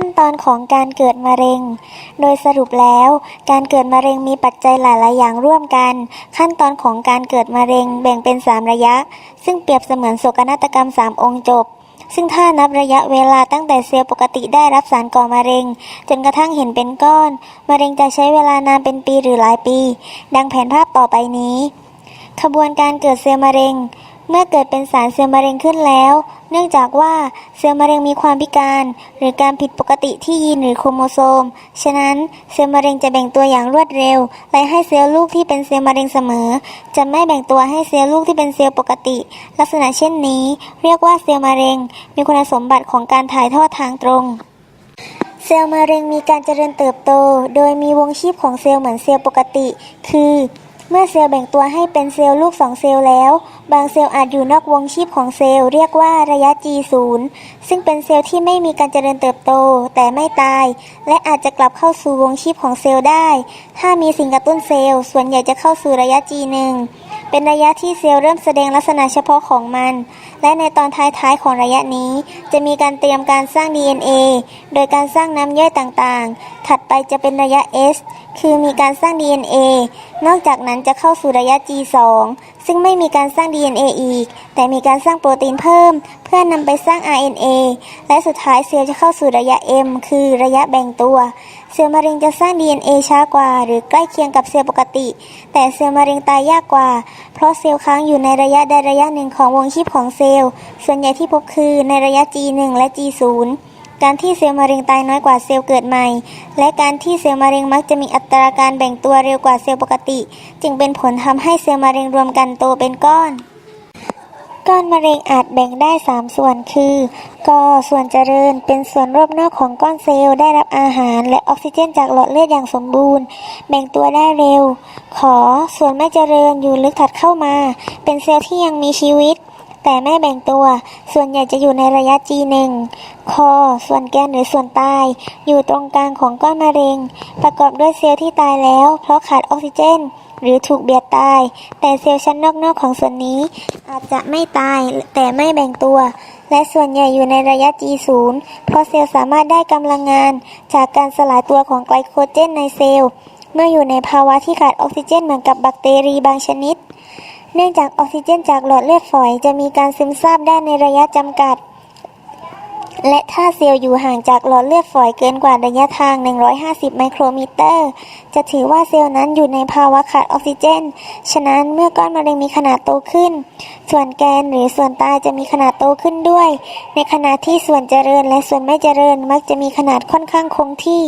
ขั้นตอนของการเกิดมะเร็ง โดยสรุปแล้ว การเกิดมะเร็งมีปัจจัยหลาย ๆ อย่างร่วมกัน ขั้นตอนของการเกิดมะเร็งแบ่งเป็น 3 ระยะ ซึ่งเปรียบเสมือนโศกนาฏกรรม 3 องค์จบ ซึ่งถ้านับระยะเวลาตั้งแต่เซลล์ปกติได้รับสารก่อมะเร็ง จนกระทั่งเห็นเป็นก้อน มะเร็งจะใช้เวลานานเป็นปีหรือหลายปี ดังแผนภาพต่อไปนี้ขบวนการเกิดเซลล์มะเร็ง เมื่อเกิดเป็นสารเซลล์มะเร็งขึ้นแล้ว เนื่องจากว่าเซลล์มะเร็งมีความพิการ หรือการผิดปกติที่ยีนหรือโครโมโซม ฉะนั้นเซลล์มะเร็งจะแบ่งตัวอย่างรวดเร็ว และให้เซลล์ลูกที่เป็นเซลล์มะเร็งเสมอ จะไม่แบ่งตัวให้เซลล์ลูกที่เป็นเซลล์ปกติ ลักษณะเช่นนี้ เรียกว่าเซลล์มะเร็ง มีคุณสมบัติของการถ่ายทอดทางตรงเซลล์มะเร็งมีการเจริญเติบโต โดยมีวงชีพของเซลล์เหมือนเซลล์ปกติ คือ เมื่อเซลล์แบ่งตัวให้เป็นเซลล์ลูกสองเซลล์แล้ว บางเซลล์อาจอยู่นอกวงชีพของเซลล์เรียกว่าระยะ G0 ซึ่งเป็นเซลล์ที่ไม่มีการเจริญเติบโต แต่ไม่ตาย และอาจจะกลับเข้าสู่วงชีพของเซลล์ได้ ถ้ามีสิ่งกระตุ้นเซลล์ ส่วนใหญ่จะเข้าสู่ระยะ G1 เป็นระยะที่เซลล์เริ่มแสดงลักษณะเฉพาะของมัน และในตอนท้ายๆของระยะนี้ จะมีการเตรียมการสร้าง DNA โดยการสร้างน้ำย่อยต่างๆ ถัดไปจะเป็นระยะ S คือมีการสร้าง DNA นอกจากนั้นจะเข้าสู่ระยะ G2 ซึ่งไม่มีการสร้าง DNA อีก แต่มีการสร้างโปรตีนเพิ่ม เพื่อนำไปสร้าง RNA และสุดท้ายเซลล์จะเข้าสู่ระยะ M คือระยะแบ่งตัว เซลล์มะเร็งจะสร้าง DNA ช้ากว่า หรือใกล้เคียงกับเซลล์ปกติ แต่เซลล์มะเร็งตายยากกว่า เพราะเซลล์ค้างอยู่ในระยะใดระยะหนึ่งของวงชีพของเซลล์ ส่วนใหญ่ที่พบคือในระยะ G1 และ G0 การที่เซลล์มะเร็งตายน้อยกว่าเซลล์เกิดใหม่ และการที่เซลล์มะเร็งมักจะมีอัตราการแบ่งตัวเร็วกว่าเซลล์ปกติ จึงเป็นผลทำให้เซลล์มะเร็งรวมกันโตเป็นก้อน ก้อนมะเร็งอาจแบ่งได้ 3 ส่วนคือ กอส่วนเจริญ เป็นส่วนรอบนอกของก้อนเซลล์ได้รับอาหาร และออกซิเจนจากหลอดเลือดอย่างสมบูรณ์ แบ่งตัวได้เร็ว ขอส่วนไม่เจริญอยู่ลึกถัดเข้ามา เป็นเซลล์ที่ยังมีชีวิต แต่ไม่แบ่งตัว ส่วนใหญ่จะอยู่ในระยะ G1 คอ ส่วนแกนหรือส่วนตาย อยู่ตรงกลางของก้อนมะเร็ง ประกอบด้วยเซลล์ที่ตายแล้ว เพราะขาดออกซิเจน หรือถูกเบียดตาย แต่เซลล์ชั้นนอกๆของส่วนนี้ อาจจะไม่ตายแต่ไม่แบ่งตัว และส่วนใหญ่อยู่ในระยะ G0 เพราะเซลล์สามารถได้กำลังงาน จากการสลายตัวของไกลโคเจนในเซลล์ เมื่ออยู่ในภาวะที่ขาดออกซิเจนเหมือนกับแบคทีรีบางชนิด เนื่องจากออกซิเจนจากหลอดเลือดฝอยจะมีการซึมซาบได้ในระยะจำกัด และถ้าเซลล์อยู่ห่างจากหลอดเลือดฝอยเกินกว่าระยะทาง 150 ไมโครมิเตอร์ จะถือว่าเซลล์นั้นอยู่ในภาวะขาดออกซิเจน ฉะนั้นเมื่อก้อนมะเร็งมีขนาดโตขึ้น ส่วนแกนหรือส่วนตายจะมีขนาดโตขึ้นด้วย ในขณะที่ส่วนเจริญและส่วนไม่เจริญมักจะมีขนาดค่อนข้างคงที่